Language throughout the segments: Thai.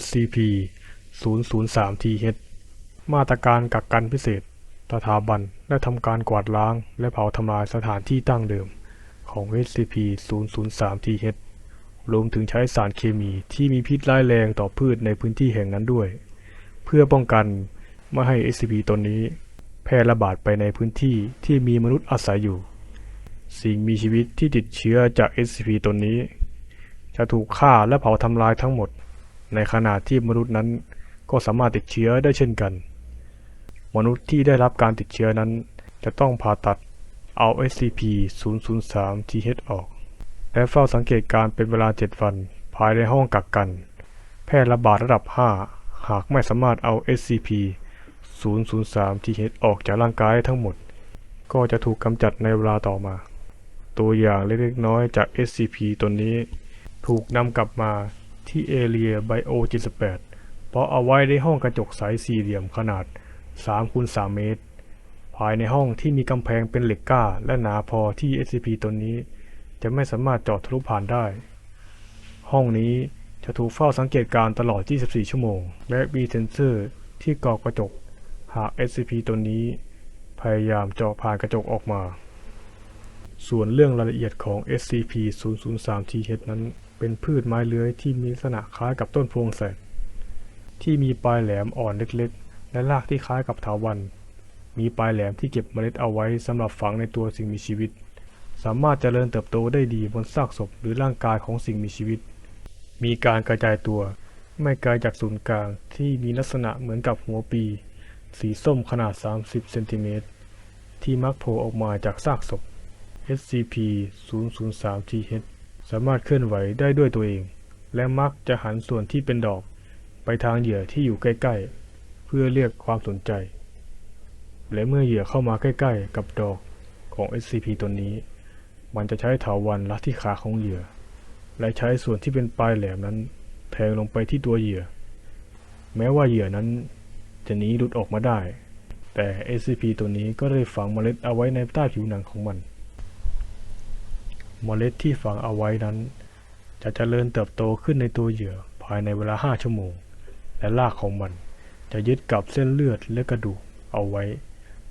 SCP 003 TH มาตรการกักกันพิเศษสถาบันได้ทำการกวาดล้าง และเผาทำลายสถานที่ตั้งเดิมของ SCP 003 TH รวมถึงใช้สารเคมีที่มีพิษร้ายแรงต่อพืชในพื้นที่แห่งนั้นด้วย เพื่อป้องกันไม่ให้ SCP ตนนี้ แพร่ระบาดไปในพื้นที่ที่มีมนุษย์อาศัยอยู่ สิ่งมีชีวิตที่ติดเชื้อจาก SCP ตนนี้ จะถูกฆ่าและเผาทำลายทั้งหมด ในขณะที่มนุษย์นั้นก็สามารถติดเชื้อได้เช่นกัน มนุษย์ที่ได้รับการติดเชื้อนั้น จะต้องผ่าตัดเอา SCP-003-TH ออก และเฝ้าสังเกตการณ์เป็นเวลา 7 วัน ภายในห้องกักกัน แพร่ระบาดระดับ 5 หากไม่สามารถเอา SCP-003-TH ออกจากร่างกายทั้งหมด ก็จะถูกกำจัดในเวลาต่อมา ตัวอย่างเล็กๆน้อยจาก SCP ตนนี้ถูกนำกลับมา ที่เอเรียไบโอ78เพราะเอาไว้ในห้องกระจกใสสี่เหลี่ยมขนาด3คูณ3เมตร ภายในห้องที่มีกำแพงเป็นเหล็กกล้า และหนาพอที่ SCP ตนนี้ จะไม่สามารถเจาะทะลุผ่านได้ ห้องนี้จะถูกเฝ้าสังเกตการณ์ตลอด 24 ชั่วโมง และมีเซนเซอร์ที่กรอกระจก หาก SCP ตนนี้ พยายามเจาะผ่านกระจกออกมา ส่วนเรื่องรายละเอียดของ SCP-003-TH นั้น เป็นพืชไม้เลื้อยที่มีลักษณะคล้ายกับต้นพวงแสกที่มีปลายแหลมอ่อนเล็กๆ และรากที่คล้ายกับเถาวัลย์มีปลายแหลมที่เก็บเมล็ดเอาไว้สำหรับฝังในตัวสิ่งมีชีวิต สามารถเจริญเติบโตได้ดีบนซากศพหรือร่างกายของสิ่งมีชีวิต มีการกระจายตัว ไม่ไกลจากศูนย์กลางที่มีลักษณะเหมือนกับหัวปี สีส้มขนาด 30 เซนติเมตรที่มักโผล่ออกมาจากซากศพ SCP-003-TH สามารถเคลื่อนไหวได้ด้วยตัวเอง และมักจะหันส่วนที่เป็นดอก ไปทางเหยื่อที่อยู่ใกล้ ๆ เพื่อเรียกความสนใจ และเมื่อเหยื่อเข้ามาใกล้ ๆ กับดอกของ SCP ตัวนี้ มันจะใช้เถาวัลย์ลัดที่ขาของเหยื่อ และใช้ส่วนที่เป็นปลายแหลมนั้น แทงลงไปที่ตัวเหยื่อ แม้ว่าเหยื่อนั้นจะหนีหลุดออกมาได้ แต่ SCP ตัวนี้ก็ได้ฝังเมล็ดเอาไว้ในใต้ผิวหนังของมัน เมล็ดที่ฝังเอาไว้นั้น จะเจริญเติบโตขึ้นในตัวเหยื่อภายในเวลา 5 ชั่วโมง และรากของมันจะยึดกับเส้นเลือดและกระดูกเอาไว้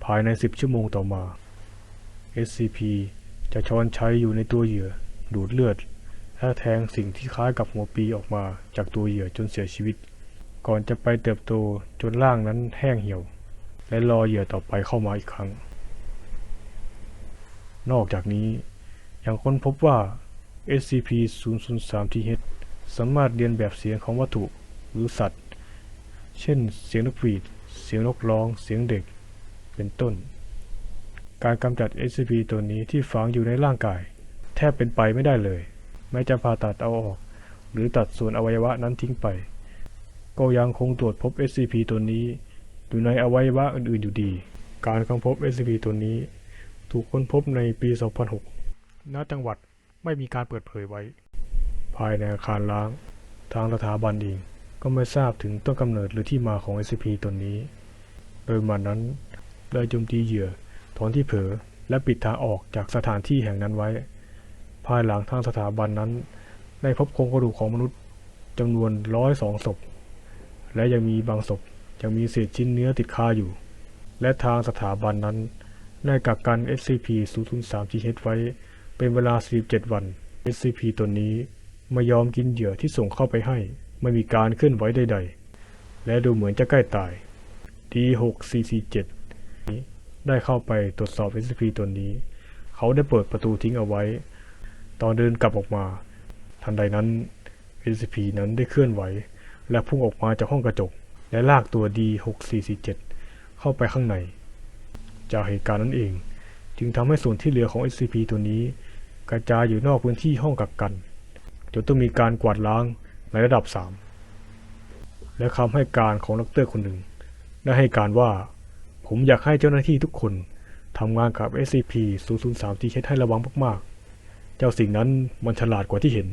ภายใน 10 ชั่วโมงต่อมา SCP จะช้อนใช้อยู่ในตัวเหยื่อ ดูดเลือด และแทงสิ่งที่คล้ายกับหัวปีออกมาจากตัวเหยื่อจนเสียชีวิต ก่อนจะไปเติบโตจนร่างนั้นแห้งเหี่ยว และรอเหยื่อต่อไปเข้ามาอีกครั้ง นอกจากนี้ อยังค้นพบว่า SCP-003-TH สามารถเรียนแบบเสียงของวัตถุหรือสัตว์ เช่น เสียงนกหวีด เสียงนกร้อง เสียงเด็ก เป็นต้น การกำจัด SCP ตัวนี้ที่ฝังอยู่ในร่างกาย แทบเป็นไปไม่ได้เลย แม้จะผ่าตัดเอาออก หรือตัดส่วนอวัยวะนั้นทิ้งไป ก็ยังคงตรวจพบ SCP ตัวนี้ อยู่ในอวัยวะอื่นๆอยู่ดี การค้นพบ SCP ตัวนี้ ถูกค้นพบในปี 2006 ณจังหวัดไม่มีการเปิดเผยไว้ ภายในอาคารล้าง ทางสถาบันเองก็ไม่ทราบถึงต้นกำเนิดหรือที่มาของ SCP ตัวนี้ โดยมันนั้นได้โจมตีเหยื่อตอนที่เผลอและปิดทางออกจากสถานที่แห่งนั้นไว้ ภายหลังทางสถาบันนั้นได้พบโครงกระดูกของมนุษย์จำนวนร้อยสองศพ และยังมีบางศพยังมีเศษชิ้นเนื้อติดคาอยู่ และทางสถาบันนั้นได้กักกัน SCP-003-TH ไว้ เป็นเวลา 47 วัน SCP ตัวนี้ไม่ยอมกินเหยื่อที่ส่งเข้าไปให้ ไม่มีการเคลื่อนไหวใดๆ และดูเหมือนจะใกล้ตาย D6447 ได้เข้าไปตรวจสอบ SCP ตัวนี้ เขาได้เปิดประตูทิ้งเอาไว้ ตอนเดินกลับออกมา ทันใดนั้น SCP นั้นได้เคลื่อนไหว และพุ่งออกมาจากห้องกระจก และลากตัว D6447 เข้าไปข้างใน จากเหตุการณ์นั้นเอง จึงทำให้ส่วนที่เหลือของ SCP ตัวนี้ กระจายอยู่นอกพื้นที่ห้องกักกันจนต้องมีการกวาดล้างในระดับ 3 และคำให้การของดรคนหนึ่ง ได้ให้การว่า ผมอยากให้เจ้าหน้าที่ทุกคนทำงานกับ SCP-003 ที่เช็ดให้ระวังมากๆ เจ้าสิ่งนั้นมันฉลาดกว่าที่เห็น